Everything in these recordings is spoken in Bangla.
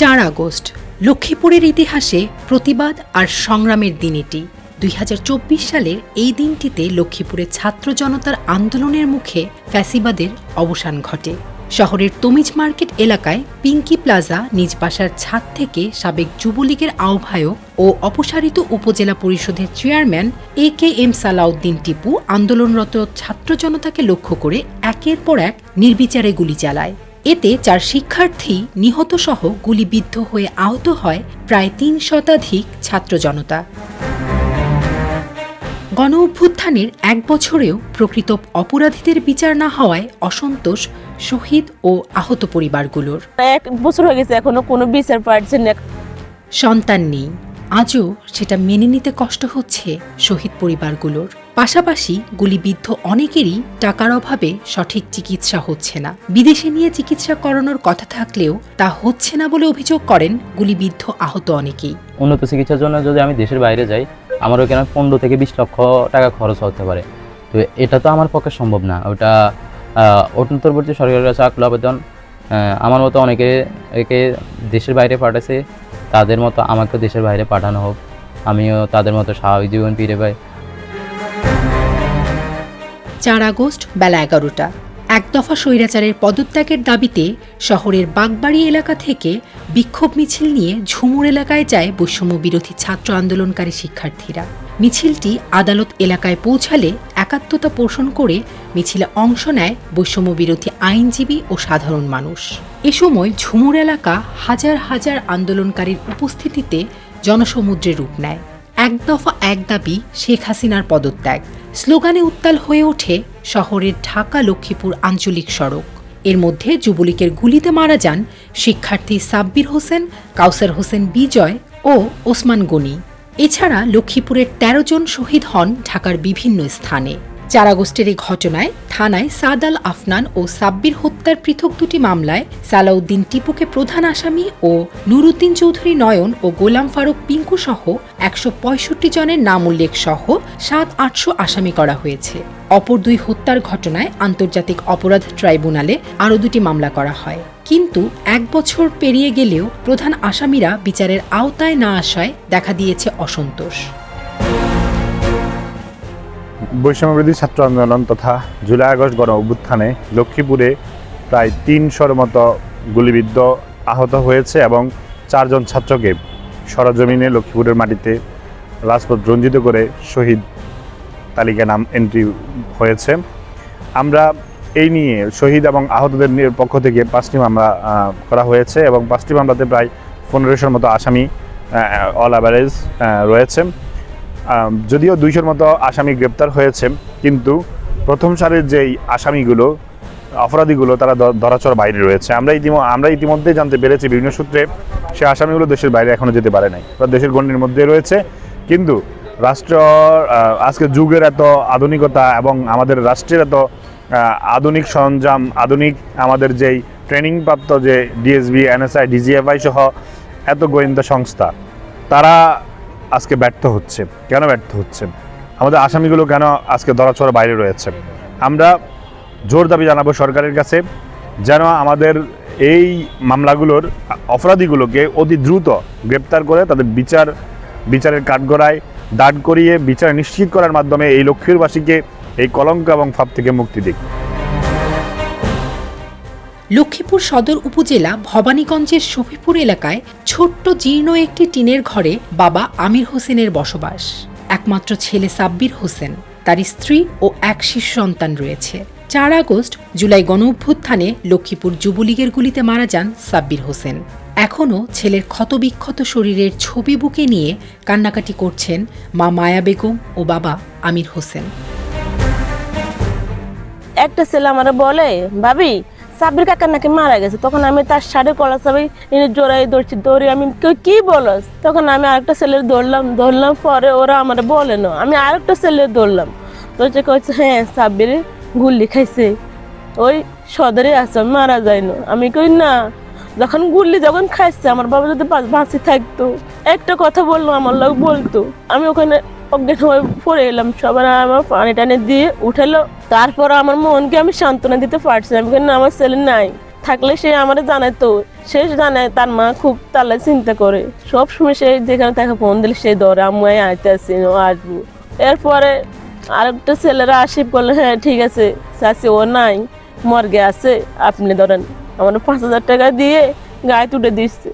চার আগস্ট, লক্ষ্মীপুরের ইতিহাসে প্রতিবাদ আর সংগ্রামের দিন এটি দুই হাজার চব্বিশ সালের এই দিনটিতে লক্ষ্মীপুরের ছাত্র জনতার আন্দোলনের মুখে ফ্যাসিবাদের অবসান ঘটে। শহরের তমিজ মার্কেট এলাকায় পিঙ্কি প্লাজা নিজ বাসার ছাদ থেকে সাবেক যুবলীগের আহ্বায়ক ও অপসারিত উপজেলা পরিষদের chairman A K M Salauddin Tipu আন্দোলনরত ছাত্র জনতাকে লক্ষ্য করে একের পর এক নির্বিচারে গুলি চালায়। এতে চার শিক্ষার্থী নিহত সহ গুলিবিদ্ধ হয়ে আহত হয় প্রায় তিন শতাধিক ছাত্র জনতা। গণ অভ্যুত্থানের এক বছরেও প্রকৃত অপরাধীদের বিচার না হওয়ায় অসন্তোষ শহীদ ও আহত পরিবারগুলোর। এক বছর হয়ে গেছে এখনও কোনো বিচার পাচ্ছে না। সন্তান নেই। আজও সেটা মেনে নিতে কষ্ট হচ্ছে শহীদ পরিবারগুলোর। পাশাপাশি গুলিবিদ্ধ অনেকেরই টাকার অভাবে সঠিক চিকিৎসা হচ্ছে না। বিদেশে নিয়ে চিকিৎসা করানোর কথা থাকলেও তা হচ্ছে না বলে অভিযোগ করেন গুলিবিদ্ধ আহত অনেকেই। উন্নত চিকিৎসার জন্য যদি আমি দেশের বাইরে যাই আমার ওখানে পনেরো থেকে বিশ লক্ষ টাকা খরচ হতে পারে? তো এটা তো আমার পক্ষে সম্ভব না। ওটা অন্তর্বর্তী সরকারের কাছে আকুল আবেদন আমার মতো অনেকে একে দেশের বাইরে পাঠাচ্ছে তাদের মতো আমাকে দেশের বাইরে পাঠানো হোক। আমিও তাদের মতো স্বাভাবিক জীবন ফিরে পাই। চার আগস্ট, বেলা এগারোটা। এক দফা স্বৈরাচারের পদত্যাগের দাবিতে শহরের বাগবাড়ি এলাকা থেকে বিক্ষোভ মিছিল নিয়ে ঝুমুর এলাকায় যায় বৈষম্য বিরোধী ছাত্র আন্দোলনকারী শিক্ষার্থীরা। মিছিলটি আদালত এলাকায় পৌঁছালে একাত্মতা পোষণ করে মিছিলে অংশ নেয় বৈষম্য বিরোধী আইনজীবী ও সাধারণ মানুষ। এ সময় ঝুমুর এলাকা হাজার হাজার আন্দোলনকারীর উপস্থিতিতে জনসমুদ্রে রূপ নেয়। এক দফা এক দাবি শেখ হাসিনার পদত্যাগ। স্লোগানে উত্তাল হয়ে ওঠে শহরের ঢাকা লক্ষ্মীপুর আঞ্চলিক সড়ক। এর মধ্যে যুবলীগের গুলিতে মারা যান শিক্ষার্থী সাব্বির হোসেন, কাউসার হোসেন বিজয় ও ওসমান গনি। এছাড়া লক্ষ্মীপুরের ১৩ জন শহীদ হন ঢাকার বিভিন্ন স্থানে। চার আগস্টের এই ঘটনায় থানায় সাদ আল আফনান ও সাব্বির হত্যার পৃথক দুটি মামলায় সালাউদ্দিন টিপুকে প্রধান আসামি ও নুরুদ্দিন চৌধুরী নয়ন ও গোলাম ফারুক পিঙ্কু সহ একশো পঁয়ষট্টি জনের নাম উল্লেখ সহ সাত আটশো আসামি করা হয়েছে। অপর দুই হত্যার ঘটনায় আন্তর্জাতিক অপরাধ ট্রাইব্যুনালে আরও দুটি মামলা করা হয়। কিন্তু এক বছর পেরিয়ে গেলেও প্রধান আসামিরা বিচারের আওতায় না আসায় দেখা দিয়েছে অসন্তোষ। বৈষম্যবিরোধী ছাত্র আন্দোলন তথা জুলাই আগস্ট গণ অভ্যুত্থানে লক্ষ্মীপুরে প্রায় তিনশোর মতো গুলিবিদ্ধ আহত হয়েছে এবং চারজন ছাত্রকে সরজমিনে লক্ষ্মীপুরের মাটিতে রাজপথ রঞ্জিত করে শহীদ তালিকা নাম এন্ট্রি হয়েছে। আমরা এই নিয়ে শহীদ এবং আহতদের পক্ষ থেকে পাঁচটি মামলা করা হয়েছে এবং পাঁচটি মামলাতে প্রায় পনেরোশোর মতো আসামি অল অ্যাভারেজ রয়েছে। যদিও দুইশোর মতো আসামি গ্রেপ্তার হয়েছে, কিন্তু প্রথম সারির যেই আসামিগুলো, অপরাধীগুলো, তারা ধরাছোঁয়ার বাইরে রয়েছে। আমরা ইতিম আমরা ইতিমধ্যে জানতে পেরেছি বিভিন্ন সূত্রে সে আসামিগুলো দেশের বাইরে এখনও যেতে পারে নাই, বা দেশের গণ্ডির মধ্যে রয়েছে। কিন্তু রাষ্ট্র আজকে যুগের এত আধুনিকতা এবং আমাদের রাষ্ট্রের এত আধুনিক সরঞ্জাম, আধুনিক আমাদের যেই ট্রেনিং প্রাপ্ত যে ডিএসবি এনএসআই ডিজিএফআই সহ এত গোয়েন্দা সংস্থা, তারা আজকে ব্যর্থ হচ্ছে। কেন ব্যর্থ হচ্ছে? আমাদের আসামিগুলো কেন আজকে ধরাছোঁয়ার বাইরে রয়েছে? আমরা জোর দাবি জানাব সরকারের কাছে যেন আমাদের এই মামলাগুলোর অপরাধীগুলোকে অতি দ্রুত গ্রেপ্তার করে তাদের বিচার, বিচারের কাঠগড়ায় দাঁড় করিয়ে বিচার নিশ্চিত করার মাধ্যমে এই লক্ষ্মীরবাসীকে এই কলঙ্ক এবং ফাপ থেকে মুক্তি দিক। লক্ষ্মীপুর সদর উপজেলা ভবানীগঞ্জের শফিপুর এলাকায় ছোট্ট জীর্ণ একটি টিনের ঘরে বাবা আমির হোসেনের বসবাস। একমাত্র ছেলে সাব্বির হোসেন, তার স্ত্রী ও এক শিশু সন্তান রয়েছে। চার আগস্ট, জুলাই গণ অভ্যুত্থানে লক্ষ্মীপুর যুবলীগের গুলিতে মারা যান সাব্বির হোসেন। এখনও ছেলের ক্ষতবিক্ষত শরীরের ছবি বুকে নিয়ে কান্নাকাটি করছেন মা মায়া বেগম ও বাবা আমির হোসেন। একটা ছেলে আমার বলে ভাবি সাবির কাকা নাকি মারা গেছে? তখন আমি তার শাড়ি কলা এনে জোড়াই ধরছি দৌড়ি আমি কই, কি বলস? তখন আমি আরেকটা ছেলের ধরলাম ধরলাম পরে ওরা আমার বলে না। আমি আরেকটা ছেলের ধরলাম। বলছে কইছে হ্যাঁ সাব্বির গুল্লি খাইছে। ওই সদরে আছে মারা যায় না। আমি কই না যখন গুল্লি যখন খাইছে আমার বাবা যদি বাঁচি থাকতো একটা কথা বলল আমার লোক বলতো। আমি ওখানে অজ্ঞান হয়ে পড়ে এলাম। সবার আমার পানি টানি দিয়ে উঠালো। তারপর আমার মনকে আমি সান্ত্বনা দিতে পারছি আমি কেন আমার ছেলে নাই। থাকলে সে আমার জানায় তো সে জানায়, তার মা খুব তাহলে চিন্তা করে। সব সময় সে যেখানে তাকে ফোন দিলে সে ধরে আম্মু এই আইতে আসছি ও আসব। এরপরে আরেকটা ছেলেরা আসি বলল হ্যাঁ ঠিক আছে চাষি ও নাই, মর্গে আছে। আপনি ধরেন, আমার পাঁচ হাজার টাকা দিয়ে গায়ে তুলে দিচ্ছে।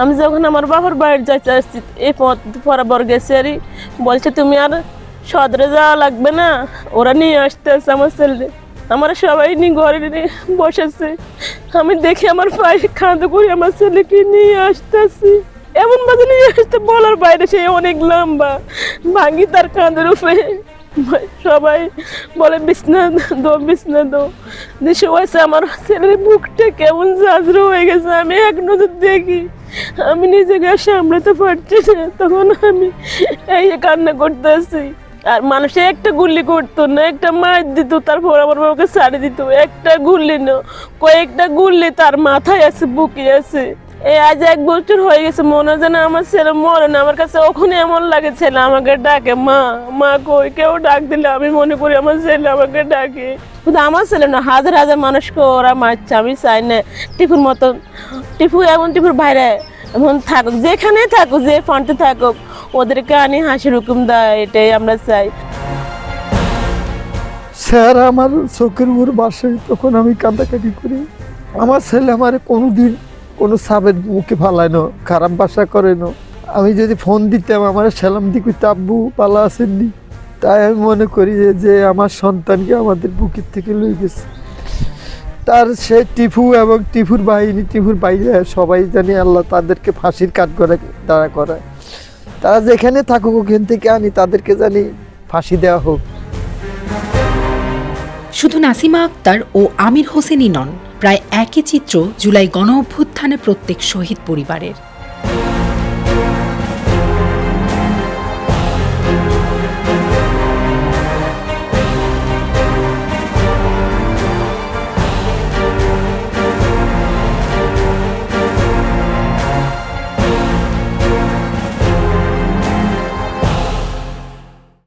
আমি যখন আমার বাবার বাড়ির যাইতে আসছি, এই পথ বরাবর গেছি আর বলছে, তুমি আর সদরে যাওয়া লাগবে না, ওরা নিয়ে আসতে আসছে আমার ছেলে আমার সবাই নিয়ে ঘরে বসেছে। আমি দেখি আমার পায়ে খাঁদো করে আমার ছেলেকে নিয়ে আসতেছি। এমন বাজে নিয়ে আসতে বলার বাইরে সে অনেক লম্বা ভাঙি তার কাঁধের উপরে। সবাই বলে, বিছনা দো বিছনা দো। দেশে আমার ছেলের বুকটা কেমন জাজরো হয়ে গেছে, আমি এক নজর দেখি। আমি নিজেকে সামলাতে পারছি না। তখন আমি এই কান্না করতেছি। আর মানুষে একটা গুলি করতো না, একটা মার দিত, তারপর আমার বাবাকে ছাড়ি দিত। একটা গুলি না, কয়েকটা গুলি তার মাথায় আছে, বুকে আছে। এই আজ এক বছর হয়ে গেছে, মনে হয় যেন আমার ছেলে মরে না। আমার কাছে ওখানে এমন লাগে, ছেলে আমাকে ডাকে, মা মা কই, কেউ ডাক দিলে? আমি মনে করি আমার ছেলে আমাকে ডাকে। কিন্তু আমার ছেলে না, হাজার হাজার মানুষকে ওরা মারছে, আমি চাই না। টিপুর মতন টিপু, এমন টিপুর বাইরে, এমন থাকুক, যেখানে থাকুক, যে ফ্রন্টে থাকুক, ওদেরকে আনি হাসির হুকুম দেয়, এটাই আমরা চাই। স্যার, আমার চোখের উপর বাসে তখন আমি কান্দাকাটি করি। আমার ছেলে আমার কোনো দিন কোনো সাবের মুখে ফালায় না, খারাপ বাসা করে না। আমি যদি ফোন দিতাম, আমার সালাম দিকে তাব্বু পালা আসেননি তাই আমি মনে করি যে আমার সন্তানকে আমাদের বুকের থেকে লই গেছে। তার সে টিফু এবং টিফুর বাহিনী, টিফুর বাইরে সবাই জানি আল্লাহ তাদেরকে ফাঁসির কাঠ করে দাঁড়া করায়। তারা যেখানে থাকুক, ওখান থেকে আনি, তাদেরকে জানি ফাঁসি দেওয়া হোক। শুধু নাসিমা আক্তার ও আমির হোসেনই নন, প্রায় একই চিত্র জুলাই গণ অভ্যুত্থানে প্রত্যেক শহীদ পরিবারের।